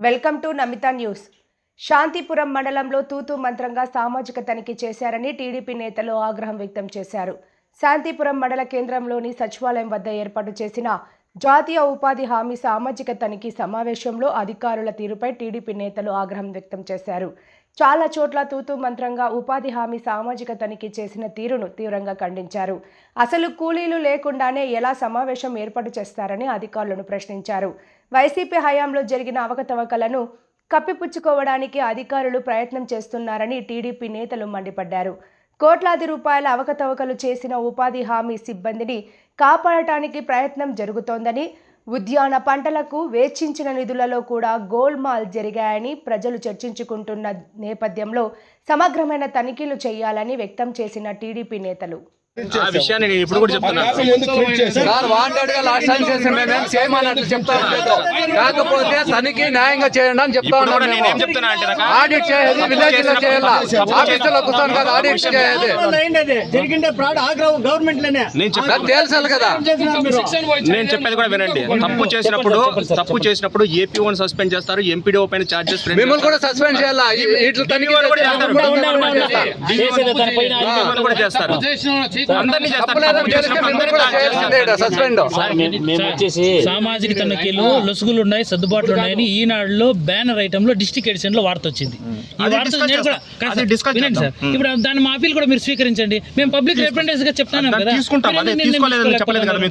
Welcome to Namitha news. Santhipuram మండలంలో తూతు మంత్రంగా సామాజిక తనిఖీ చేశారని టీడీపీ నేతలు ఆగ్రహం వ్యక్తం చేశారు. శాంతిపురం మండల కేంద్రంలోని సచివాలయం వద్ద ఏర్పాటు చేసిన జాతీయ ఉపాధి హామీ సామాజిక తనిఖీ సమావేశంలో అధికారుల తీరుపై టీడీపీ నేతలు ఆగ్రహం వ్యక్తం చేశారు. చాలా చోట్ల తూతు మంత్రంగా ఉపాధి హామీ సామాజిక తనిఖీ చేసిన తీరును తీవ్రంగా ఖండించారు. అసలు కూలీలు లేకుండానే ఎలా సమావేశం ఏర్పాటు చేస్తారని అధికారులను ప్రశ్నించారు. వైసీపీ హయాంలో జరిగిన అవకతవకలను కప్పిపుచ్చుకోవడానికి అధికారులు ప్రయత్నం చేస్తున్నారని టీడీపీ నేతలు మండిపడ్డారు. కోట్లాది రూపాయల అవకతవకలు చేసిన ఉపాధి హామీ సిబ్బందిని కాపాడటానికి ప్రయత్నం జరుగుతోందని ఉద్యాన పంటలకు వేచించిన నిధులలో కూడా గోల్మాల్ జరిగాయని ప్రజలు చర్చించుకుంటున్న నేపథ్యంలో సమగ్రమైన తనిఖీలు చేయాలని వ్యక్తం చేసిన టీడీపీ నేతలు. ఆ విషయాన్ని నేను ఇప్పుడు కూడా చెప్తున్నా. సార్ వాంటెడ్గా లాస్ట్ టైం మేమేం చేయమన్నట్టు చెప్తా కాకపోతే తనిఖీ న్యాయంగా చేయండి అని చెప్తా ఇప్పుడు ఉన్నాం ఆడిట్ చేయాలి విలేజ్లో చేయాలా? ఆఫీసులో కూర్చొని కాదు ఆడిట్ చేయాలి జరిగిండే ఫ్రాడ్ గవర్నమెంట్ నేను తెలుసు కదా. నేను చెప్పేది కూడా వినండి. తప్పు చేసినప్పుడు తప్పు చేసినప్పుడు ఏపీ వన్ సస్పెండ్ చేస్తారు ఎంపీడీఓ పైన చార్జెస్ మిమ్మల్ని కూడా సస్పెండ్ చేయాలా? ఇట్లా తనిఖీ కూడా చేస్తారు. అందరినీ సామాజిక తనిఖీలు లొసుగులు ఉన్నాయి సర్దుబాట్లు ఉన్నాయని ఈనాడులో బ్యానర్ ఐటమ్లో డిస్ట్రిక్ట్ ఎడిషన్లో వార్త వచ్చింది. ఇప్పుడు దాని మా అప్పీల్ కూడా మీరు స్వీకరించండి. మేము పబ్లిక్ రిప్రజెంటేటివ్గా చెప్తాను కదా.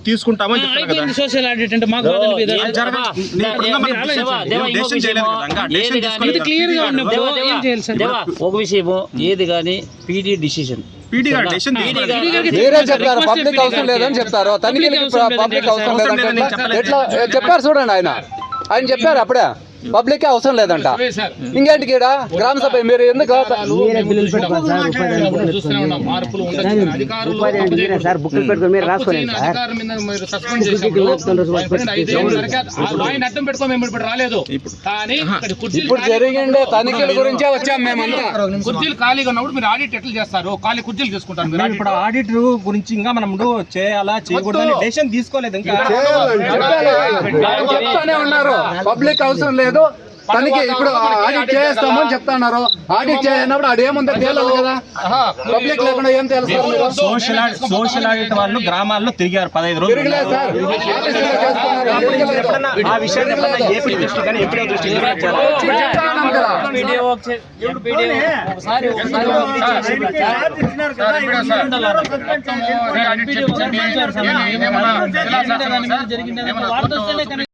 తీసుకుంటామని అయిపోయింది సోషల్ ఆడిట్ అంటే మాకు. క్లియర్గా ఉన్నప్పుడు ఏం చేయాలి సార్? ఒక విషయము ఏది కానీ పీడీ డిసిషన్. మీరే చెప్పారు. పబ్లిక్ అవసరం. లేదని చెప్తారు. తనిఖీలకి లేదని పబ్లిక్ అవసరం లేదని. ఎట్లా చెప్పారు చూడండి ఆయన. ఆయన చెప్పారు అప్పుడే. పబ్లిక్ అవసరం లేదంట ఇంకేంటి గీడ గ్రామ సభ మీరు ఎందుకు సార్ పెట్టుకొని మీరు రాసుకోలేదు ఇప్పుడు జరిగిండే తనిఖీల గురించే వచ్చాం మేమంతా కుర్చీలు ఖాళీగా ఉన్నప్పుడు మీరు ఆడిట్ ఎట్లా చేస్తారు ఖాళీ కుర్చీలు తీసుకుంటారు మీరు ఇప్పుడు ఆడిట్ గురించి ఇంకా మనం చేయాలా చేయకూడదు అని డెసిషన్ తీసుకోలేదు ఇంకా చెప్తానే ఉన్నారు పబ్లిక్ అవసరం లేదు తనిఖీ ఇప్పుడు ఆడిట్ చేస్తామని చెప్తున్నారు. ఆడిట్ చేయనప్పుడు ఆడ ఏముందో తేలాలి కదా. పబ్లిక్ లేకుండా ఏం మీరు? సోషల్ సోషల్ ఆడిట్ వాళ్ళు గ్రామాల్లో తిరిగారు పదహైదు రోజులు. ఆ విషయాన్ని ఏపీ దృష్టి కానీ ఎప్పుడో దృష్టి జరిగిందని వార్త వస్తేనే